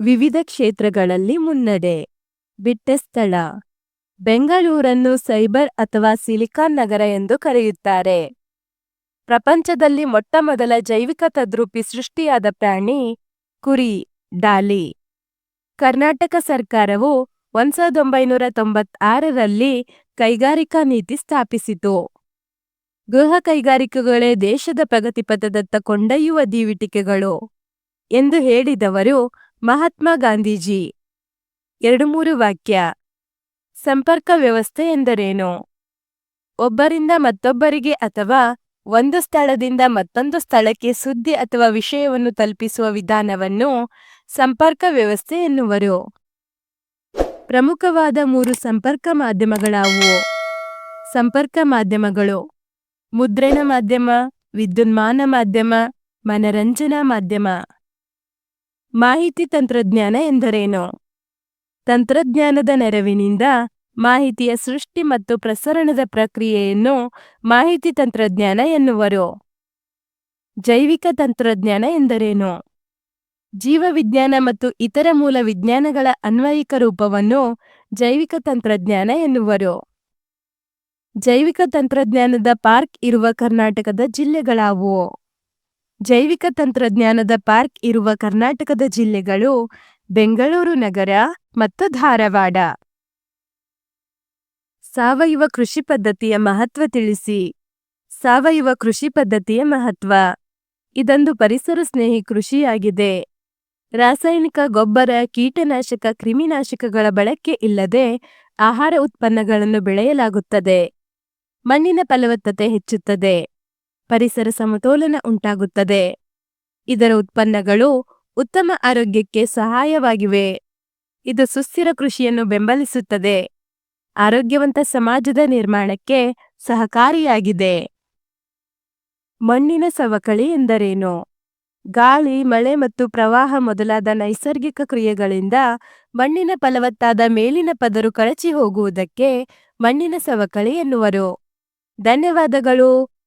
ವಿವಿಧ ಕ್ಷೇತ್ರಗಳಲ್ಲಿ ಮುನ್ನಡೆ. ಬಿಟ್ಟ ಸ್ಥಳ. ಬೆಂಗಳೂರನ್ನು ಸೈಬರ್ ಅಥವಾ ಸಿಲಿಕಾನ್ ನಗರ ಎಂದು ಕರೆಯುತ್ತಾರೆ. ಪ್ರಪಂಚದಲ್ಲಿ ಮೊಟ್ಟಮೊದಲ ಜೈವಿಕ ತದ್ರೂಪಿ ಸೃಷ್ಟಿಯಾದ ಪ್ರಾಣಿ ಕುರಿ, ಡಾಲಿ. ಕರ್ನಾಟಕ ಸರ್ಕಾರವು ಒಂದ್ ಸಾವಿರದ ಒಂಬೈನೂರ ತೊಂಬತ್ತಾರರಲ್ಲಿ ಕೈಗಾರಿಕಾ ನೀತಿ ಸ್ಥಾಪಿಸಿತು. ಗೃಹ ಕೈಗಾರಿಕೆಗಳೇ ದೇಶದ ಪ್ರಗತಿಪಥದತ್ತ ಕೊಂಡೊಯ್ಯುವ ದೀವಿಟಿಕೆಗಳು. ಎಂದು ಹೇಳಿದವರು ಮಹಾತ್ಮ ಗಾಂಧೀಜಿ. ಎರಡು ಮೂರು ವಾಕ್ಯ. ಸಂಪರ್ಕ ವ್ಯವಸ್ಥೆ ಎಂದರೇನು? ಒಬ್ಬರಿಂದ ಮತ್ತೊಬ್ಬರಿಗೆ ಅಥವಾ ಒಂದು ಸ್ಥಳದಿಂದ ಮತ್ತೊಂದು ಸ್ಥಳಕ್ಕೆ ಸುದ್ದಿ ಅಥವಾ ವಿಷಯವನ್ನು ತಲುಪಿಸುವ ವಿಧಾನವನ್ನು ಸಂಪರ್ಕ ವ್ಯವಸ್ಥೆ ಎನ್ನುವರು. ಪ್ರಮುಖವಾದ ಮೂರು ಸಂಪರ್ಕ ಮಾಧ್ಯಮಗಳಾವುವು ಸಂಪರ್ಕ ಮಾಧ್ಯಮಗಳು. ಮುದ್ರಣ ಮಾಧ್ಯಮ, ವಿದ್ಯುನ್ಮಾನ ಮಾಧ್ಯಮ, ಮನರಂಜನಾ ಮಾಧ್ಯಮ. ಮಾಹಿತಿ ತಂತ್ರಜ್ಞಾನ ಎಂದರೇನು? ತಂತ್ರಜ್ಞಾನದ ನೆರವಿನಿಂದ ಮಾಹಿತಿಯ ಸೃಷ್ಟಿ ಮತ್ತು ಪ್ರಸರಣದ ಪ್ರಕ್ರಿಯೆಯನ್ನು ಮಾಹಿತಿ ತಂತ್ರಜ್ಞಾನ ಎನ್ನುವರು. ಜೈವಿಕ ತಂತ್ರಜ್ಞಾನ ಎಂದರೇನು? ಜೀವವಿಜ್ಞಾನ ಮತ್ತು ಇತರ ಮೂಲ ವಿಜ್ಞಾನಗಳ ಅನ್ವಯಿಕ ರೂಪವನ್ನು ಜೈವಿಕ ತಂತ್ರಜ್ಞಾನ ಎನ್ನುವರು. ಜೈವಿಕ ತಂತ್ರಜ್ಞಾನದ ಪಾರ್ಕ್ ಇರುವ ಕರ್ನಾಟಕದ ಜಿಲ್ಲೆಗಳಾವುವು ಜೈವಿಕ ತಂತ್ರಜ್ಞಾನದ ಪಾರ್ಕ್ ಇರುವ ಕರ್ನಾಟಕದ ಜಿಲ್ಲೆಗಳು ಬೆಂಗಳೂರು ನಗರ ಮತ್ತು ಧಾರವಾಡ. ಸಾವಯವ ಕೃಷಿ ಪದ್ಧತಿಯ ಮಹತ್ವ ತಿಳಿಸಿ. ಸಾವಯವ ಕೃಷಿ ಪದ್ಧತಿಯ ಮಹತ್ವ. ಇದೊಂದು ಪರಿಸರ ಸ್ನೇಹಿ ಕೃಷಿಯಾಗಿದೆ. ರಾಸಾಯನಿಕ ಗೊಬ್ಬರ, ಕೀಟನಾಶಕ, ಕ್ರಿಮಿನಾಶಕಗಳ ಬಳಕೆ ಇಲ್ಲದೆ ಆಹಾರ ಉತ್ಪನ್ನಗಳನ್ನು ಬೆಳೆಯಲಾಗುತ್ತದೆ. ಮಣ್ಣಿನ ಫಲವತ್ತತೆ ಹೆಚ್ಚುತ್ತದೆ. ಪರಿಸರ ಸಮತೋಲನ ಉಂಟಾಗುತ್ತದೆ. ಇದರ ಉತ್ಪನ್ನಗಳು ಉತ್ತಮ ಆರೋಗ್ಯಕ್ಕೆ ಸಹಾಯವಾಗಿವೆ. ಇದು ಸುಸ್ಥಿರ ಕೃಷಿಯನ್ನು ಬೆಂಬಲಿಸುತ್ತದೆ. ಆರೋಗ್ಯವಂತ ಸಮಾಜದ ನಿರ್ಮಾಣಕ್ಕೆ ಸಹಕಾರಿಯಾಗಿದೆ. ಮಣ್ಣಿನ ಸವಕಳಿ ಎಂದರೇನು? ಗಾಳಿ, ಮಳೆ ಮತ್ತು ಪ್ರವಾಹ ಮೊದಲಾದ ನೈಸರ್ಗಿಕ ಕ್ರಿಯೆಗಳಿಂದ ಮಣ್ಣಿನ ಫಲವತ್ತಾದ ಮೇಲಿನ ಪದರು ಕಳಚಿ ಹೋಗುವುದಕ್ಕೆ ಮಣ್ಣಿನ ಸವಕಳಿ ಎನ್ನುವರು. ಧನ್ಯವಾದಗಳು.